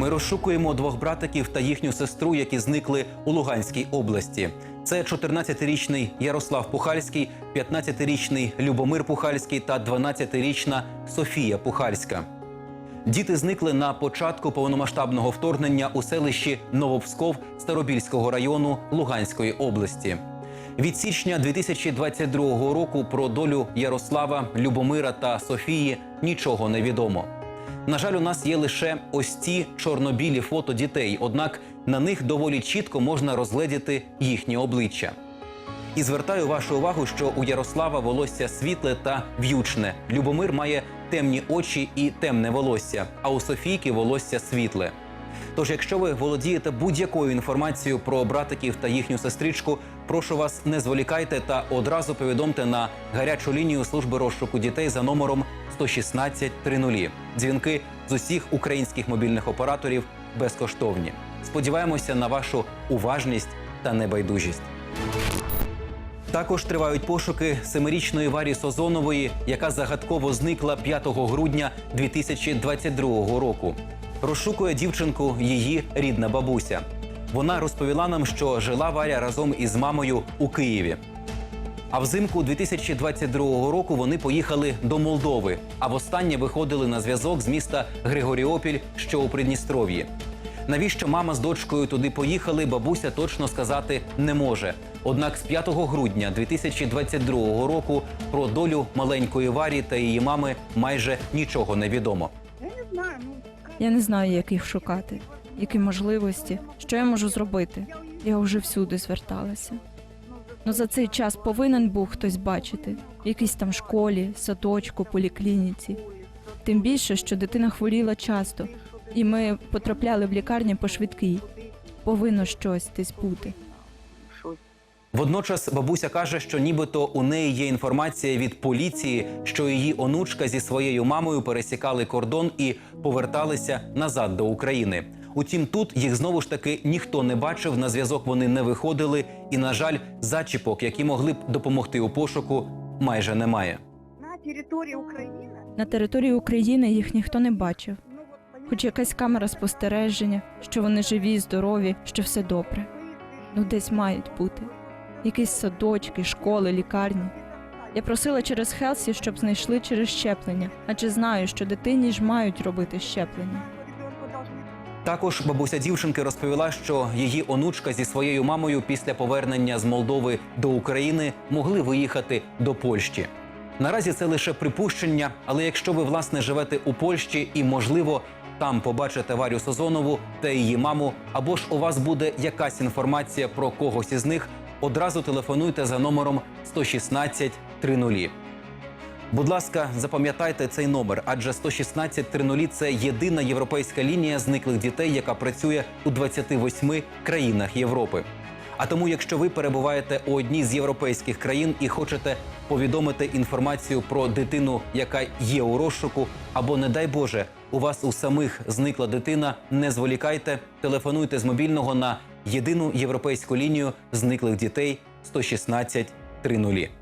Ми розшукуємо двох братиків та їхню сестру, які зникли у Луганській області. Це 14-річний Ярослав Пухальський, 15-річний Любомир Пухальський та 12-річна Софія Пухальська. Діти зникли на початку повномасштабного вторгнення у селищі Новопсков Старобільського району Луганської області. Від січня 2022 року про долю Ярослава, Любомира та Софії нічого не відомо. На жаль, у нас є лише ось ці чорно-білі фото дітей, однак на них доволі чітко можна розгледіти їхні обличчя. І звертаю вашу увагу, що у Ярослава волосся світле та в'ючне. Любомир має темні очі і темне волосся, а у Софійки волосся світле. Тож, якщо ви володієте будь-якою інформацією про братиків та їхню сестричку, прошу вас не зволікайте та одразу повідомте на гарячу лінію служби розшуку дітей за номером 116 30. Дзвінки з усіх українських мобільних операторів безкоштовні. Сподіваємося на вашу уважність та небайдужість. Також тривають пошуки семирічної Варі Созонової, яка загадково зникла 5 грудня 2022 року. Розшукує дівчинку її рідна бабуся. Вона розповіла нам, що жила Варя разом із мамою у Києві. А взимку 2022 року вони поїхали до Молдови, а востаннє виходили на зв'язок з міста Григоріопіль, що у Придністров'ї. Навіщо мама з дочкою туди поїхали, бабуся точно сказати не може. Однак з 5 грудня 2022 року про долю маленької Варі та її мами майже нічого не відомо. Я не знаю, ну Я не знаю, як їх шукати, які можливості, що я можу зробити. Я вже всюди зверталася. Ну за цей час повинен був хтось бачити, в якійсь там школі, садочку, поліклініці. Тим більше, що дитина хворіла часто, і ми потрапляли в лікарні по швидкій. Повинно щось десь бути. Водночас бабуся каже, що нібито у неї є інформація від поліції, що її онучка зі своєю мамою пересікали кордон і поверталися назад до України. Утім, тут їх знову ж таки ніхто не бачив. На зв'язок вони не виходили, і, на жаль, зачіпок, які могли б допомогти у пошуку, майже немає. На території України, На території України їх ніхто не бачив, хоч якась камера спостереження, що вони живі, здорові, що все добре. Ну, десь мають бути. Якісь садочки, школи, лікарні. Я просила через Хелсі, щоб знайшли через щеплення, адже знаю, що дитині ж мають робити щеплення. Також бабуся дівчинки розповіла, що її онучка зі своєю мамою після повернення з Молдови до України могли виїхати до Польщі. Наразі це лише припущення, але якщо ви власне живете у Польщі і, можливо, там побачите Варю Созонову та її маму, або ж у вас буде якась інформація про когось із них, одразу телефонуйте за номером 116 30. Будь ласка, запам'ятайте цей номер, адже 116 30 – це єдина європейська лінія зниклих дітей, яка працює у 28 країнах Європи. А тому, якщо ви перебуваєте у одній з європейських країн і хочете повідомити інформацію про дитину, яка є у розшуку, або, не дай Боже, у вас у самих зникла дитина, не зволікайте, телефонуйте з мобільного на єдину європейську лінію зниклих дітей 116 30.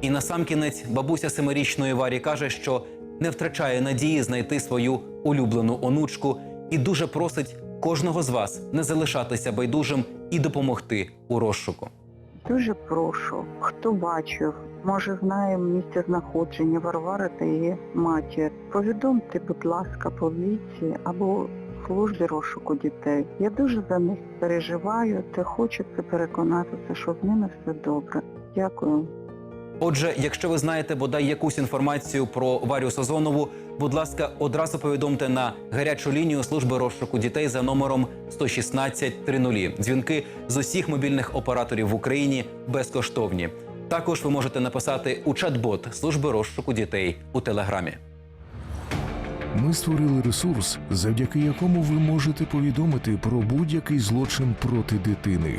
І насамкінець бабуся семирічної Варі каже, що не втрачає надії знайти свою улюблену онучку і дуже просить кожного з вас не залишатися байдужим і допомогти у розшуку. Дуже прошу, хто бачив, може знає місце знаходження Варвари та її матір. Повідомте, будь ласка, поліції або службі розшуку дітей. Я дуже за них переживаю та хочеться переконатися, що з ними все добре. Дякую. Отже, якщо ви знаєте бодай якусь інформацію про Варю Созонову, будь ласка, одразу повідомте на гарячу лінію служби розшуку дітей за номером 116 30. Дзвінки з усіх мобільних операторів в Україні безкоштовні. Також ви можете написати у чат-бот служби розшуку дітей у телеграмі. Ми створили ресурс, завдяки якому ви можете повідомити про будь-який злочин проти дитини.